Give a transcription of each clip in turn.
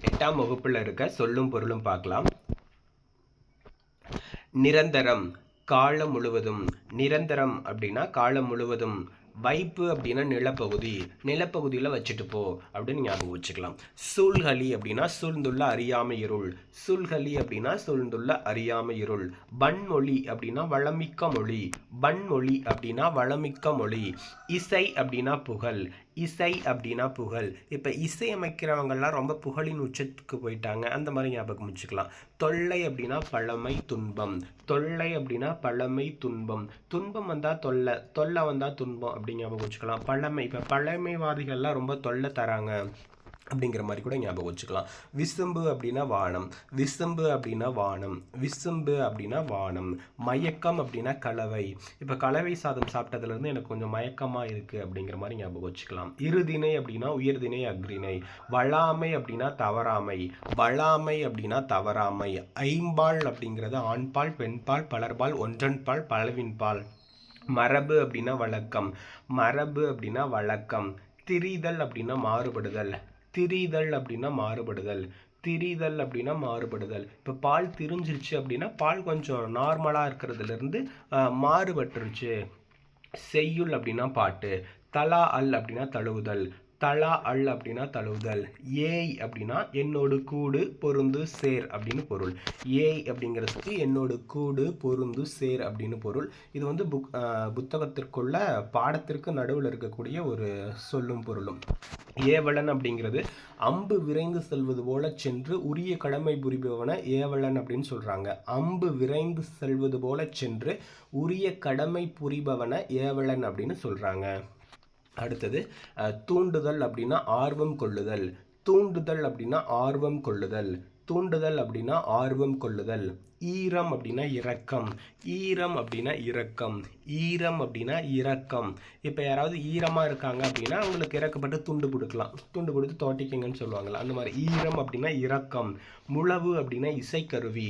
எட்டாம் வகுப்பில் இருக்க சொல்லும் பொருளும் பார்க்கலாம். நிரந்தரம் காலம் முழுவதும். நிரந்தரம் அப்படின்னா காலம் முழுவதும். வைப்பு அப்படின்னா நிலப்பகுதி. நிலப்பகுதியில் வச்சுட்டு போ அப்படின்னு ஞாபகம் வச்சுக்கலாம். சூழ்கலி அப்படின்னா சூழ்ந்துள்ள அறியாமை இருள். சூழ்கலி அப்படின்னா சூழ்ந்துள்ள அறியாமை இருள். பன்மொழி அப்படின்னா வளமிக்க மொழி. பன்மொழி அப்படின்னா வளமிக்க மொழி. இசை அப்படின்னா புகழ். இசை அப்படின்னா புகழ். இப்போ இசை அமைக்கிறவங்கெல்லாம் ரொம்ப புகழின் உச்சத்துக்கு போயிட்டாங்க. அந்த மாதிரி ஞாபகம் வச்சுக்கலாம். தொல்லை அப்படின்னா பழமை துன்பம். தொல்லை அப்படின்னா பழமை துன்பம். துன்பம் வந்தால் தொல்லை தொல்லை வந்தால் துன்பம் அப்படி ஞாபகம் வச்சுக்கலாம். பழமை. இப்போ பழமைவாதிகள்லாம் ரொம்ப தொல்லை தராங்க. அப்படிங்கிற மாதிரி கூட ஞாபகம் வச்சுக்கலாம். விசும்பு அப்படின்னா வானம் விசும்பு அப்படின்னா வானம் விசும்பு அப்படின்னா வானம் மயக்கம் அப்படின்னா கலவை. இப்போ கலவை சாதம் சாப்பிட்டதுலேருந்து எனக்கு கொஞ்சம் மயக்கமாக இருக்குது அப்படிங்கிற மாதிரி ஞாபகம் வச்சுக்கலாம். இருதினை அப்படின்னா உயர்தினை அக்ரிணை வளாமை அப்படின்னா தவறாமை. வளாமை அப்படின்னா தவறாமை. ஐம்பால் அப்படிங்கிறது ஆண்பால் பெண்பால் பலர்பால் ஒன்றன்பால் பலவின்பால். மரபு அப்படின்னா வழக்கம். மரபு அப்படின்னா வழக்கம். திரிதல் அப்படின்னா மாறுபடுதல். திரிதல் அப்படின்னா மாறுபடுதல். திரிதல் அப்படின்னா மாறுபடுதல். இப்போ பால் திரிஞ்சிருச்சு அப்படின்னா பால் கொஞ்சம் நார்மலாக இருக்கிறதுலேருந்து மாறுபட்டுருச்சு. செய்யுள் அப்படின்னா பாட்டு. தலா அல் அப்படின்னா தழுவுதல். தலா அல் அப்படின்னா தழுவுதல். ஏய் அப்படின்னா என்னோடு கூடு பொருந்து சேர் அப்படின்னு பொருள். ஏய் அப்படிங்கிறதுக்கு என்னோடு கூடு பொருந்து சேர் அப்படின்னு பொருள். இது வந்து புக் புத்தகத்திற்குள்ள பாடத்திற்கு நடுவில் இருக்கக்கூடிய ஒரு சொல்லும் பொருளும். ஏவலன் அப்படிங்கிறது அம்பு விரைந்து செல்வது போல சென்று உரிய கடமை புரிபவனை ஏவலன் அப்படின்னு சொல்கிறாங்க அம்பு விரைந்து செல்வது போல சென்று உரிய கடமை புரிபவனை ஏவலன் அப்படின்னு சொல்கிறாங்க அடுத்தது தூண்டுதல் அப்படின்னா ஆர்வம் கொள்ளுதல். தூண்டுதல் அப்படின்னா ஆர்வம் கொள்ளுதல். தூண்டுதல் அப்படின்னா ஆர்வம் கொள்ளுதல். ஈரம் அப்படின்னா இரக்கம். ஈரம் அப்படின்னா இரக்கம். ஈரம் அப்படின்னா இரக்கம். இப்போ யாராவது ஈரமாக இருக்காங்க அப்படின்னா அவங்களுக்கு இறக்கப்பட்டு துண்டு கொடுக்கலாம் துண்டு கொடுத்து தோட்டிக்கங்கன்னு சொல்லுவாங்கள்ல அந்த மாதிரி. ஈரம் அப்படின்னா இரக்கம். முழவு அப்படின்னா இசைக்கருவி.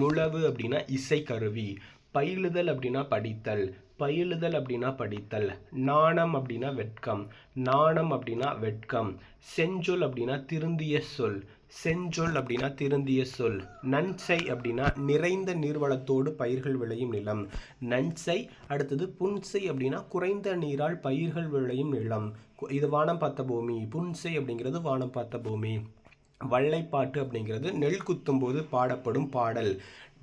முழவு அப்படின்னா இசைக்கருவி. பயிலுதல் அப்படின்னா படித்தல். பயிலுதல் அப்படின்னா படித்தல். நாணம் அப்படின்னா வெட்கம். நாணம் அப்படின்னா வெட்கம். செஞ்சொல் அப்படின்னா திருந்திய சொல். செஞ்சொல் அப்படின்னா திருந்திய சொல். நன்சை அப்படின்னா நிறைந்த நீர்வளத்தோடு பயிர்கள் விளையும் நிலம். நன்சை அடுத்தது புன்சை அப்படின்னா குறைந்த நீரால் பயிர்கள் விளையும் நிலம். இது வானம் பார்த்த பூமி. புன்சை அப்படிங்கிறது வானம் பார்த்த பூமி. வள்ளைப்பாட்டு அப்படிங்கிறது நெல் குத்தும்போது பாடப்படும் பாடல்.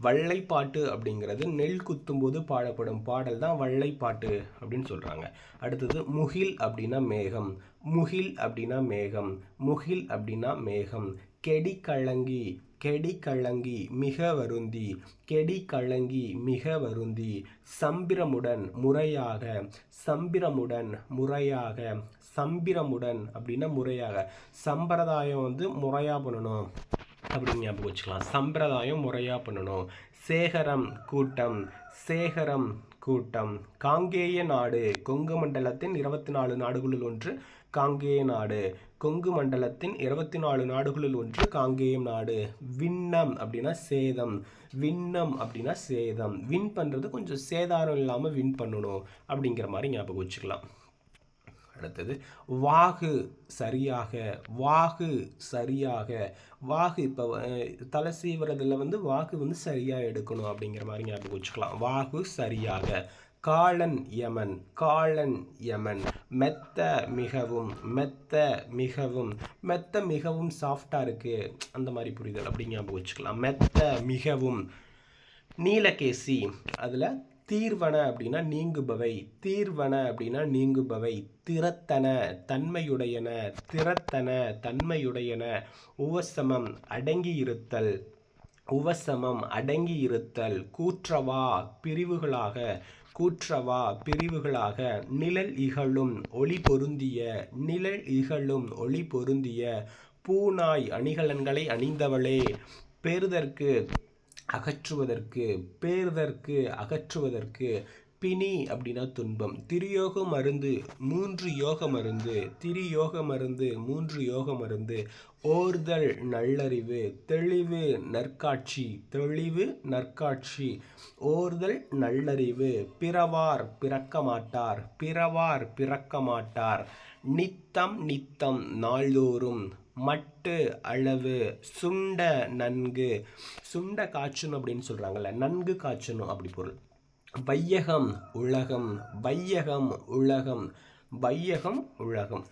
வள்ளைப்பாட்டு அப்படிங்கிறது நெல் குத்தும்போது பாடப்படும் பாடல் தான் வள்ளைப்பாட்டு அப்படின்னு சொல்கிறாங்க அடுத்தது முகில் அப்படின்னா மேகம். முகில் அப்படின்னா மேகம். முகில் அப்படின்னா மேகம். கெடி கழங்கி கெடி கழங்கி மிக வருந்தி கெடி கழங்கி மிக வருந்தி சம்பிரமுடன் முறையாக சம்பிரமுடன் முறையாக சம்பிரமுடன் அப்படின்னா முறையாக. சம்பிரதாயம் வந்து முறையாக பண்ணணும். அப்படின்னு ஞாபகம் வச்சுக்கலாம். சம்பிரதாயம் முறையாக பண்ணணும். சேகரம் கூட்டம் சேகரம் கூட்டம். காங்கேய நாடு கொங்கு மண்டலத்தின் இருபத்தி நாலு நாடுகளில் ஒன்று காங்கேய நாடு. கொங்கு மண்டலத்தின் இருபத்தி நாலு நாடுகளில் ஒன்று காங்கேயம் நாடு. விண்ணம் அப்படின்னா சேதம். விண்ணம் அப்படின்னா சேதம். வின் பண்ணுறது கொஞ்சம் சேதாரம் இல்லாமல் வின் பண்ணணும் அப்படிங்கிற மாதிரி ஞாபகம் வச்சுக்கலாம். அடுத்தது வாகு சரியாக வாகு சரியாக. வாகு இப்போ தலை சீவுறதுல வந்து வாகு வந்து சரியாக எடுக்கணும் அப்படிங்கிற மாதிரி ஞாபகம் வச்சுக்கலாம். வாகு சரியாக. காளன் யமன் காளன் யமன். மெத்த மிகவும் மெத்த மிகவும். மெத்த மிகவும் சாஃப்டாக இருக்குது அந்த மாதிரி புரிதல். அப்படி ஞாபகம் வச்சுக்கலாம். மெத்த மிகவும். நீலகேசி. அதில் தீர்வன அப்படின்னா நீங்குபவை. தீர்வன அப்படின்னா நீங்குபவை. திறத்தன தன்மையுடையன. திறத்தன தன்மையுடையன. உவசமம் அடங்கி இருத்தல் உவசமம் அடங்கி இருத்தல் கூற்றவா பிரிவுகளாக. கூற்றவா பிரிவுகளாக நிழல் இகழும் ஒளி பொருந்திய நிழல் இகழும் ஒளி பொருந்திய பூநாய் அணிகலன்களை அணிந்தவளே பெறுதற்கு அகற்றுவதற்கு பேருதற்கு அகற்றுவதற்கு பிணி அப்படின்னா துன்பம். திரியோக மருந்து மூன்று யோக மருந்து திரியோக மருந்து மூன்று யோக மருந்து ஓர்தல் நல்லறிவு தெளிவு நற்காட்சி தெளிவு நற்காட்சி ஓர்தல் நல்லறிவு பிறவார் பிறக்க மாட்டார் பிறவார் பிறக்க மாட்டார் நித்தம் நித்தம் நாள்தோறும் மட்டு அளவு சுண்ட நன்கு. சுண்ட காய்ச்சணும் அப்படின்னு சொல்கிறாங்கல்ல நன்கு காய்ச்சணும் அப்படி பொருள். வையகம் உலகம் வையகம் உலகம் வையகம் உலகம்.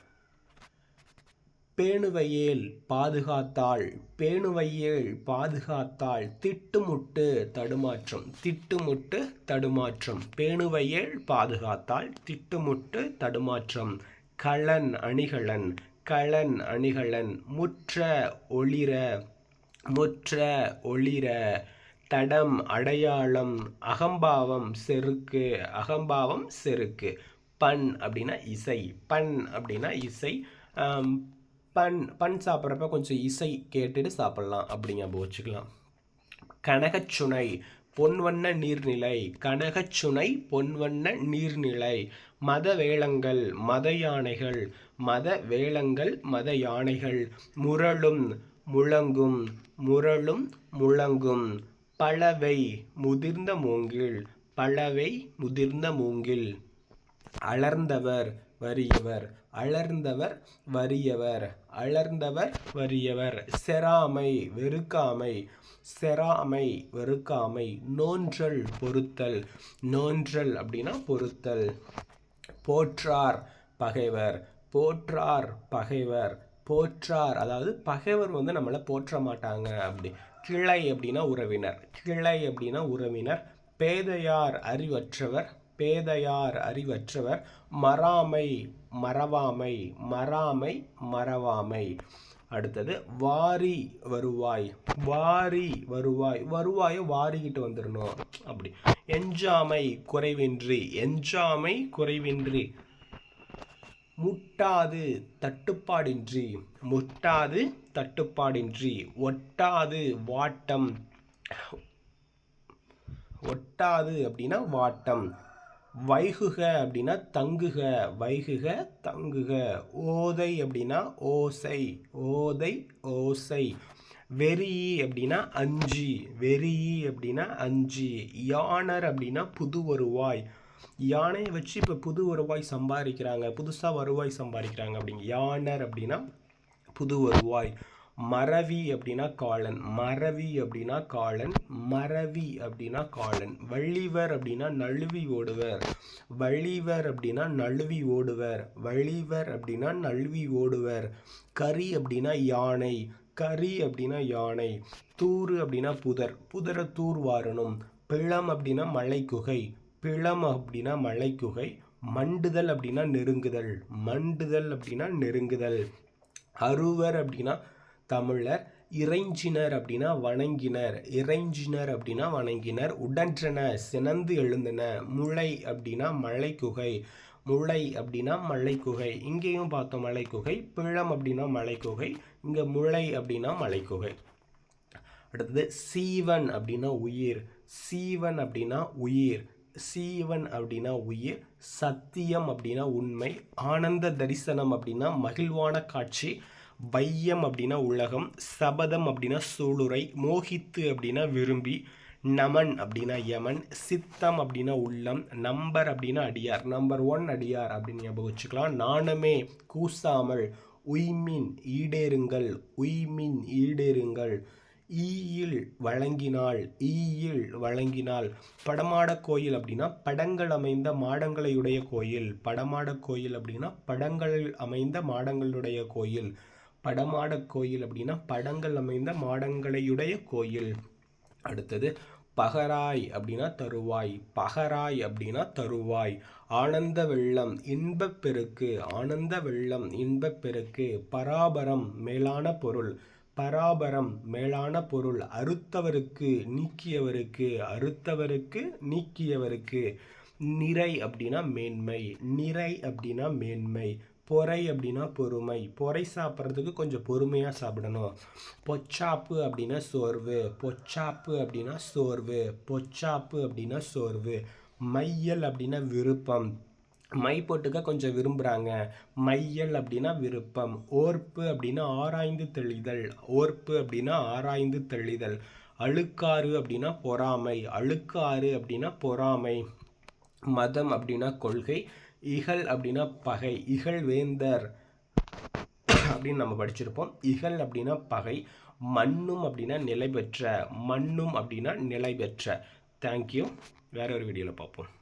பேணுவையேல் பாதுகாத்தாள் பேணுவையேல் பாதுகாத்தாள் திட்டுமுட்டு தடுமாற்றம் திட்டுமுட்டு தடுமாற்றம். பேணுவையேல் பாதுகாத்தாள் திட்டுமுட்டு தடுமாற்றம். களன் அணிகலன் களன் அணிகலன் முற்ற ஒளிர முற்ற ஒளிர. தடம் அடையாளம் அகம்பாவம் செருக்கு அகம்பாவம் செருக்கு. பண் அப்படின்னா இசை. பண் அப்படின்னா இசை. பண் பண் சாப்பிட்றப்ப கொஞ்சம் இசை கேட்டுட்டு சாப்பிட்லாம். அப்படி ஞாபகம் வச்சுக்கலாம். கனகச்சுனை பொன்வண்ண நீர்நிலை. கனகச்சுனை பொன்வண்ண நீர்நிலை. மத வேளங்கள் மத யானைகள். மத வேளங்கள் மத யானைகள். முரளும் முழங்கும் முரளும் முழங்கும். பலவை முதிர்ந்த மூங்கில் பலவை முதிர்ந்த மூங்கில். அலர்ந்தவர் வறியவர் அலர்ந்தவர் வறியவர் அலர்ந்தவர் வறியவர். செராமை வெறுக்காமை செராமை வெறுக்காமை. நோன்றல் பொறுத்தல் நோன்றல் அப்படின்னா பொறுத்தல். போற்றார் பகைவர் போற்றார் பகைவர். போற்றார் அதாவது பகைவர் வந்து நம்மளை போற்ற மாட்டாங்க அப்படி. கிளை அப்படின்னா உறவினர். கிளை அப்படின்னா உறவினர். பேதையார் அறிவற்றவர். பேதையார் அறிவற்றவர். மறாமை மறவாமை. மறாமை மறவாமை. அடுத்தது வாரி வருவாய். வாரி வருவாய். வருவாயை வாரிக்கிட்டு வந்துடணும். அப்படி. எஞ்சாமை குறைவின்றி. எஞ்சாமை குறைவின்றி. முட்டாது தட்டுப்பாடின்றி முட்டாது தட்டுப்பாடின்றி ஒட்டாது வாட்டம். ஒட்டாது அப்படின்னா வாட்டம். வைகுக அப்படின்னா தங்குக வைகுக தங்குக. ஓதை அப்படின்னா ஓசை ஓதை ஓசை. வெறி அப்படின்னா அஞ்சு வெறி அப்படின்னா அஞ்சு. யானர் அப்படின்னா புது வருவாய் யானையை வச்சு இப்போ புது வருவாய் சம்பாதிக்கிறாங்க புதுசாக வருவாய் சம்பாதிக்கிறாங்க அப்படிங்க யானர் அப்படின்னா புது வருவாய். மறவி அப்படின்னா காளன் மறவி அப்படின்னா காளன் மறவி அப்படின்னா காளன் வள்ளிவர் அப்படின்னா நழுவி ஓடுவர். வள்ளிவர் அப்படின்னா நழுவி ஓடுவர். வள்ளிவர் அப்படின்னா நழுவி ஓடுவர். கரி அப்படின்னா யானை. கரி அப்படின்னா யானை. தூறு அப்படின்னா புதர். புதரை தூர் வாரணும் பிளம் அப்படின்னா மலைக்குகை. பிளம் அப்படின்னா மலைக்குகை மண்டுதல் அப்படின்னா நெருங்குதல் மண்டுதல் அப்படின்னா நெருங்குதல். அருவர் அப்படின்னா தமிழர் இறைஞ்சினர் அப்படின்னா வணங்கினர் இறைஞ்சினர் அப்படின்னா வணங்கினர். உடன்றன சினந்து எழுந்தன முளை அப்படின்னா மலைக்குகை முளை அப்படின்னா மலைக்குகை. இங்கேயும் பார்த்தோம் மலைக்குகை பிழம் அப்படின்னா மலைக்குகை இங்கே முளை அப்படின்னா மலைக்குகை. அடுத்தது சீவன் அப்படின்னா உயிர் சீவன் அப்படின்னா உயிர் சீவன் அப்படின்னா உயிர் சத்தியம் அப்படின்னா உண்மை ஆனந்த தரிசனம் அப்படின்னா மகிழ்வான காட்சி வையம் அப்படின்னா உலகம் சபதம் அப்படின்னா சூளுரை மோகித்து அப்படின்னா விரும்பி நமன் அப்படின்னா யமன் சித்தம் அப்படின்னா உள்ளம் நம்பர் அப்படின்னா அடியார் நம்பர் ஒன் அடியார் அப்படின்னு ஞாபகம் வச்சுக்கலாம். நாணமே கூசாமல் உய்மின் ஈடேறுங்கள் உய்மின் ஈடேறுங்கள். ஈயில் வழங்கினாள் ஈயில் வழங்கினாள். படமாட கோயில் அப்படின்னா படங்கள் அமைந்த மாடங்களையுடைய கோயில். படமாட கோயில் அப்படின்னா படங்கள் அமைந்த மாடங்களுடைய கோயில். படமாட கோயில் அப்படின்னா படங்கள் அமைந்த மாடங்களையுடைய கோயில். அடுத்தது பகராய் அப்படின்னா தருவாய். பகராய் அப்படின்னா தருவாய். ஆனந்த வெள்ளம் இன்பப் பெருக்கு. ஆனந்த வெள்ளம் இன்பப் பெருக்கு. பராபரம் மேலான பொருள். பராபரம் மேலான பொருள் அறுத்தவருக்கு நீக்கியவருக்கு அறுத்தவருக்கு நீக்கியவருக்கு. நிறை அப்படின்னா மேன்மை நிறை அப்படின்னா மேன்மை பொறை அப்படின்னா பொறுமை. பொறை சாப்பிட்றதுக்கு கொஞ்சம் பொறுமையாக சாப்பிடணும். பொச்சாப்பு அப்படின்னா சோர்வு பொச்சாப்பு அப்படின்னா சோர்வு பொச்சாப்பு அப்படின்னா சோர்வு. மையல் அப்படின்னா விருப்பம் மை போட்டுக்க கொஞ்சம் விரும்புகிறாங்க மையல் அப்படின்னா விருப்பம். ஓர்ப்பு அப்படின்னா ஆராய்ந்து தெளிதல். ஓர்ப்பு அப்படின்னா ஆராய்ந்து தெளிதல். அழுக்காறு அப்படின்னா பொறாமை. அழுக்காறு அப்படின்னா பொறாமை. மதம் அப்படின்னா கொள்கை. இகல் அப்படின்னா பகை. இகழ் வேந்தர் அப்படின்னு நம்ம படிச்சிருப்போம். இகல் அப்படின்னா பகை. மண்ணும் அப்படின்னா நிலை பெற்ற மண்ணும் அப்படின்னா நிலை பெற்ற தேங்க்யூ வேற ஒரு வீடியோவில் பார்ப்போம்.